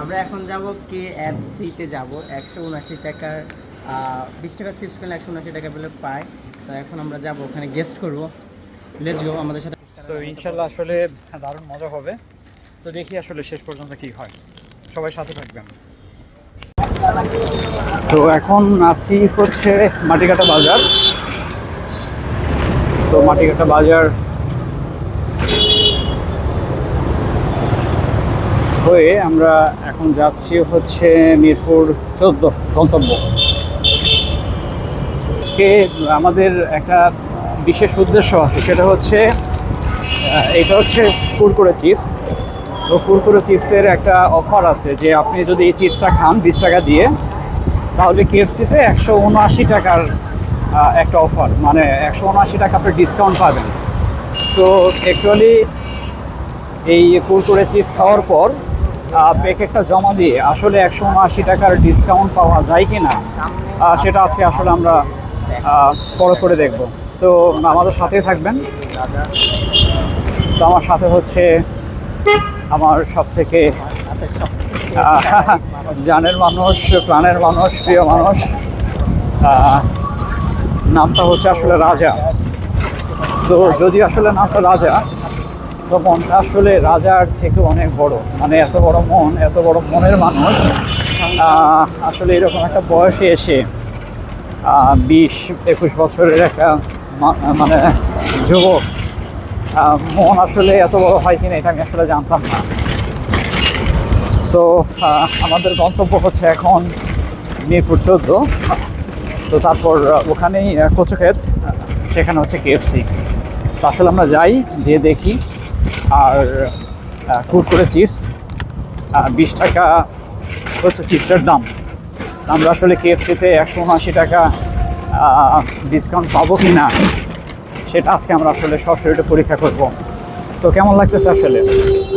আমরা এখন যাব কে এফ সিতে যাব। একশো উনআশি টাকার বিশ টাকা চিপস কিনলে একশো উনআশি টাকা পেলে পাই তো এখন আমরা যাব ওখানে গেস্ট করব। লেটস গো আমাদের সাথে তো ইনশাল্লাহ আসলে দারুণ মজা হবে। তো দেখি আসলে শেষ পর্যন্ত কি হয়। সবাই সাথে থাকবেন। তো এখন আছি হচ্ছে মাটিকাটা বাজার। তো মাটিকাটা বাজার হয়ে আমরা এখন যাচ্ছি হচ্ছে মিরপুর চোদ্দ গন্তব্য। আজকে আমাদের একটা বিশেষ উদ্দেশ্য আছে, সেটা হচ্ছে এটা হচ্ছে কুরকুরে চিপস। তো কুরকুরে চিপসের একটা অফার আছে যে আপনি যদি এই চিপসটা খান বিশ টাকা দিয়ে, তাহলে কেএফসিতে একশো উনআশি টাকার একটা অফার। মানে একশো উনআশি টাকা আপনি ডিসকাউন্ট পাবেন। তো অ্যাকচুয়ালি এই কুরকুরে চিপস খাওয়ার পর প্যাকেটটা জমা দিয়ে আসলে একশো উনআশি টাকার ডিসকাউন্ট পাওয়া যায় কি না সেটা আজকে আসলে আমরা পরে করে দেখব। তো আমাদের সাথেই থাকবেন। তো আমার সাথে হচ্ছে আমার সব থেকে জানের মানুষ, প্রাণের মানুষ, প্রিয় মানুষ নামটা হচ্ছে আসলে রাজা। তো যদি আসলে নামটা রাজা তো আসলে রাজার থেকে অনেক বড়। মানে এত বড় মন, এত বড় মনের মানুষ। আসলে এরকম একটা বয়সে এসে বিশ, একুশ বছরের একটা মানে যুবক মন আসলে এত বড় হয় কিনা এটা আমি আসলে জানতাম না। সো আমাদের গন্তব্য হচ্ছে এখন মিরপুর চোদ্দ। তো তারপর ওখানেই কচুক্ষেত, সেখানে হচ্ছে কেএফসি তো আসলে আমরা যাই যে দেখি। আর কুরকুরে চিপস বিশ টাকা হচ্ছে চিপসের দাম। আমরা আসলে কেএফসিতে একশো উনআশি টাকা ডিসকাউন্ট পাবো কি না সেটা আজকে আমরা আসলে সরাসরি পরীক্ষা করব। তো কেমন লাগতেছে আসলে?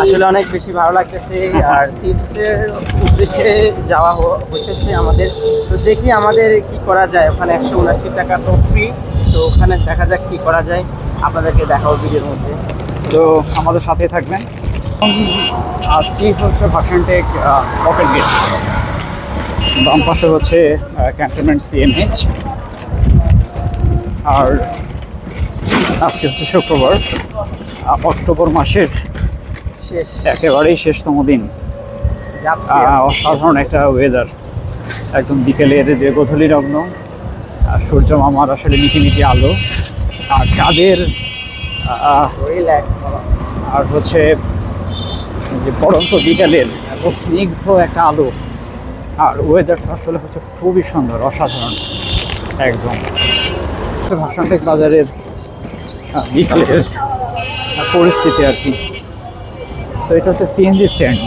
আসলে অনেক বেশি ভালো লাগতেছে, আর চিপসের উদ্দেশ্যে যাওয়া হইতেছে আমাদের। তো দেখি আমাদের কি করা যায়, ওখানে একশো উনআশি টাকা তো ফ্রি তো ওখানে দেখা যাক কি করা যায়। আপনাদেরকে দেখাবো ভিডিওর মধ্যে। তো আমাদের সাথেই থাকবেন। আছি হচ্ছে ভাষণটেক পকেট গেট বাম পাশে হচ্ছে ক্যান্টনমেন্ট সিএমএইচ আর আজকে হচ্ছে শুক্রবার অক্টোবর মাসের শেষ। একেবারেই শেষতম দিন। অসাধারণ একটা ওয়েদার একদম বিকেলের যে গধূলি লগ্ন আর সূর্য মামার আসলে মিটি মিটি আলো। আর চাঁদের আর হচ্ছে যে পরন্ত বিকালের এত স্নিগ্ধ একটা আলো, আর ওয়েদারটা আসলে হচ্ছে খুবই সুন্দর, অসাধারণ, একদম। হচ্ছে ভাষানটেক বাজারের বিকালের পরিস্থিতি আর কি। তো এটা হচ্ছে সিএনজি স্ট্যান্ড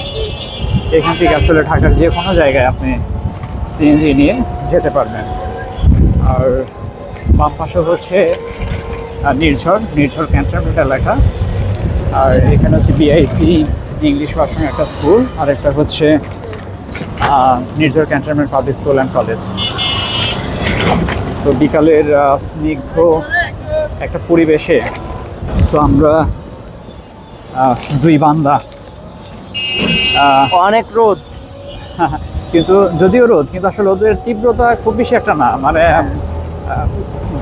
এখান থেকে আসলে ঢাকার যে কোনো জায়গায় আপনি সিএনজি নিয়ে যেতে পারবেন। আর বাম পাশে হচ্ছে আহ, নির্ঝর নির্ঝর ক্যান্টনমেন্ট এলাকা আর এখানে হচ্ছে বিআইসি ইংলিশ ভার্সনের একটা স্কুল আর একটা হচ্ছে Nirjhar cantonment public school and college তো বিকালের স্নিগ্ধ একটা পরিবেশে সো আমরা দুই বান্দা অনেক রোদ। কিন্তু যদিও রোদ কিন্তু আসলে রোদের তীব্রতা খুব বেশি একটা না মানে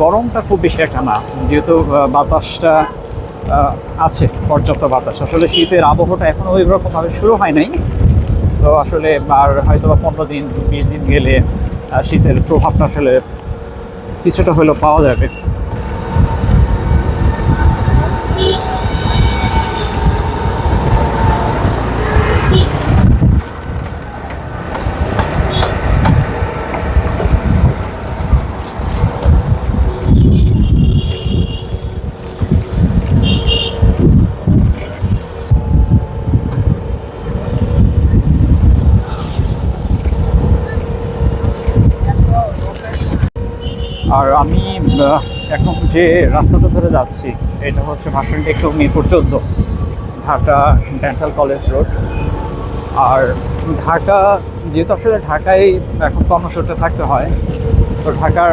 গরমটা খুব বেশি একটা না। যেহেতু বাতাসটা আছে, পর্যাপ্ত বাতাস। আসলে শীতের আবহাওয়াটা এখনও ওই রকমভাবে শুরু হয় নাই। তো আসলে আর হয়তো বা পনেরো দিন, বিশ দিন গেলে শীতের প্রভাবটা আসলে কিছুটা হলেও পাওয়া যাবে। আর আমি এখন যে রাস্তাটা ধরে যাচ্ছি, এটা হচ্ছে ভাষণটা একটু মিরপুর চোদ্দ, ঢাকা ডেন্টাল কলেজ রোড। আর ঢাকা, যেহেতু আসলে ঢাকায় এখন কর্মসূত্রে থাকতে হয়, তো ঢাকার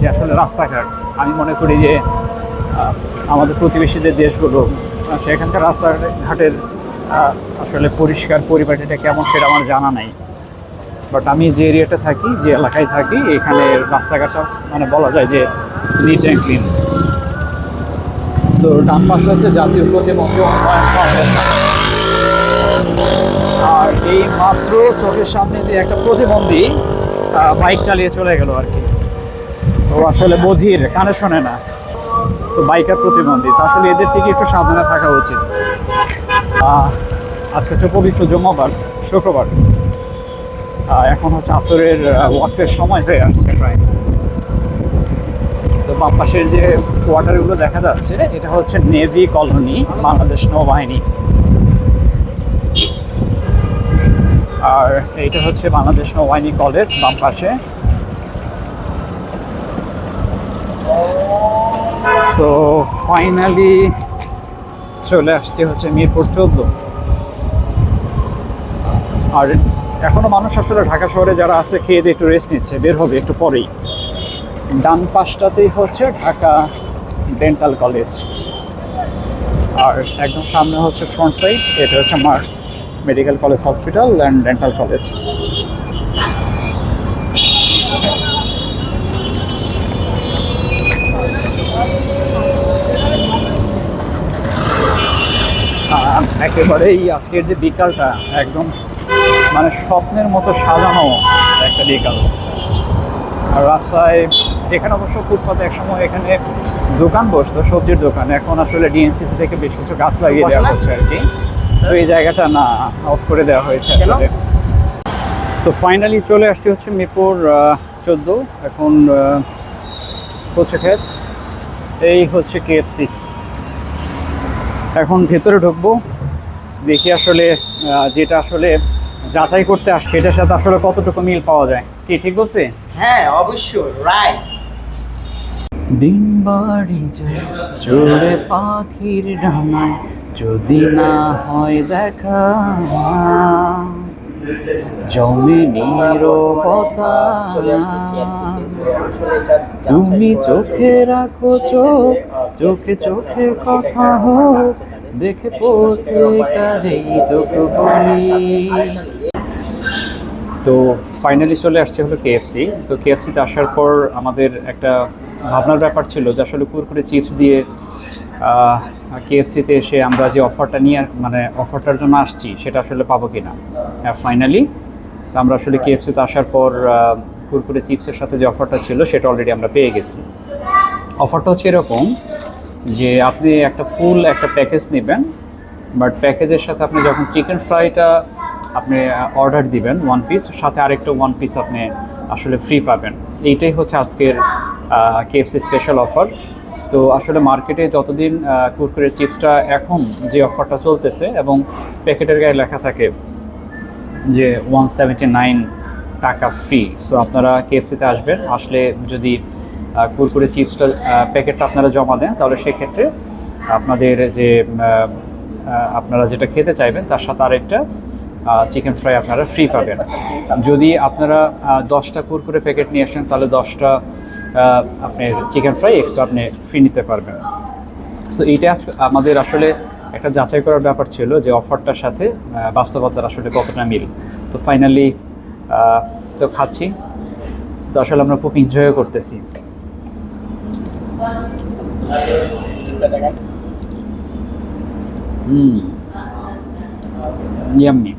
যে আসলে রাস্তাঘাট, আমি মনে করি যে আমাদের প্রতিবেশীদের দেশগুলো সেখানকার রাস্তাঘাটের আসলে পরিষ্কার পরিপাটিটা কেমন সেটা আমার জানা নাই। বাট আমি যে এরিয়াটা থাকি যে এলাকায় থাকি এখানে রাস্তাঘাটটা মানে বলা যায় যে নিট অ্যান্ড ক্লিন তো ডান পাশে হচ্ছে জাতীয় প্রতিবন্ধী আর এই মাত্র চোখের সামনে দিয়ে একটা প্রতিবন্ধী বাইক চালিয়ে চলে গেল আর কি। ও আসলে বধির কানে শোনে না। তো বাইকার প্রতিবন্ধী তো আসলে এদের থেকে একটু সাবধানে থাকা উচিত। আজকে হচ্ছে পবিত্র জমাবার শুক্রবার। এখন হচ্ছে আসরের ওয়াক্তের সময় হয়ে আসছে প্রায়। তো বাম পাশের যে কোয়ার্টারগুলো দেখা যাচ্ছে, এটা হচ্ছে নেভি কলোনি, বাংলাদেশ নৌবাহিনী। আর এইটা হচ্ছে বাংলাদেশ নৌবাহিনী কলেজ বাম পাশে। সো ফাইনালি চলে আসছে হচ্ছে মিরপুর চোদ্দ। আর এখনও মানুষ আসলে ঢাকা শহরে যারা আছে, খেয়ে দিয়ে একটু রেস্ট নিচ্ছে, বের হবে একটু পরেই। ডান পাশটাতেই হচ্ছে ঢাকা ডেন্টাল কলেজ আর একদম সামনে হচ্ছে ফ্রন্ট সাইড এটা হচ্ছে Mars medical college hospital and dental college একেবারেই আজকের যে বিকালটা, একদম মানে স্বপ্নের মতো সাজানো একটা বিকাল আর রাস্তায় এখানে অবশ্য ফুটপাতে একসময় এখানে দোকান বসতো সবজির দোকান। এখন আসলে ডিএনসিসি থেকে বেশ কিছু গাছ লাগিয়ে দেওয়া হচ্ছে আর কি। তো এই জায়গাটা না অফ করে দেওয়া হয়েছে? আসলে। তো ফাইনালি চলে আসছি হচ্ছে মিরপুর চোদ্দ। এখন হচ্ছে ক্ষেত এই হচ্ছে কেএফসি এখন ভেতরে ঢুকবো দেখি আসলে যেটা আসলে যাচাই করতে আসছে এটার সাথে আসলে কতটুকু মিল পাওয়া যায়? কি ঠিক বলছি? হ্যাঁ অবশ্যই রাইট দিন বাড়ি যায় চড়ে পাখির ডানায় যদি না হয় দেখা জমে নীরবতা। তুমি চোখে রাখো চোখ চোখে চোখে কথা হোক। দেখে তো ফাইনালি চলে আসছে হলো কেএফসি তো কেএফসিতে আসার পর আমাদের একটা ভাবনার ব্যাপার ছিল যে আসলে কুরকুরে চিপস দিয়ে কেএফসিতে এসে আমরা যে অফারটা নিয়ে মানে অফারটার জন্য আসছি, সেটা আসলে পাবো কি না ফাইনালি তো আমরা আসলে কেএফসিতে আসার পর কুরকুরে চিপসের সাথে যে অফারটা ছিল, সেটা অলরেডি আমরা পেয়ে গেছি। অফারটা হচ্ছে এরকম যে আপনি একটা ফুল, একটা প্যাকেজ নেবেন বাট প্যাকেজের সাথে আপনি যখন চিকেন ফ্রাইটা আপনি অর্ডার দিবেন ওয়ান পিস সাথে আরেকটা ওয়ান পিস আপনি আসলে ফ্রি পাবেন। এইটাই হচ্ছে আজকের কেএফসি স্পেশাল অফার তো আসলে মার্কেটে যতদিন কুরকুরের চিপসটা এখন যে অফারটা চলতেছে এবং প্যাকেটের গায়ে লেখা থাকে যে ওয়ান নাইন টাকা ফ্রি সো আপনারা কেএফসিতে আসবেন, আসলে যদি কুরকুরে চিপসটা প্যাকেটটা আপনারা জমা দেন, তাহলে সেক্ষেত্রে আপনাদের যে আপনারা যেটা খেতে চাইবেন, তার সাথে আরেকটা চিকেন ফ্রাই আপনারা ফ্রি পাবেন। যদি আপনারা দশটা কুরকুরে প্যাকেট নিয়ে আসেন, তাহলে দশটা আপনি চিকেন ফ্রাই এক্সট্রা আপনি ফ্রি নিতে পারবেন। তো এইটা আমাদের আসলে একটা যাচাই করার ব্যাপার ছিল যে অফারটার সাথে বাস্তবতার আসলে কতটা মিল। তো ফাইনালি তো খাচ্ছি। তো আসলে আমরা খুব এনজয় করতেছি। เยี่ยมเนี่ย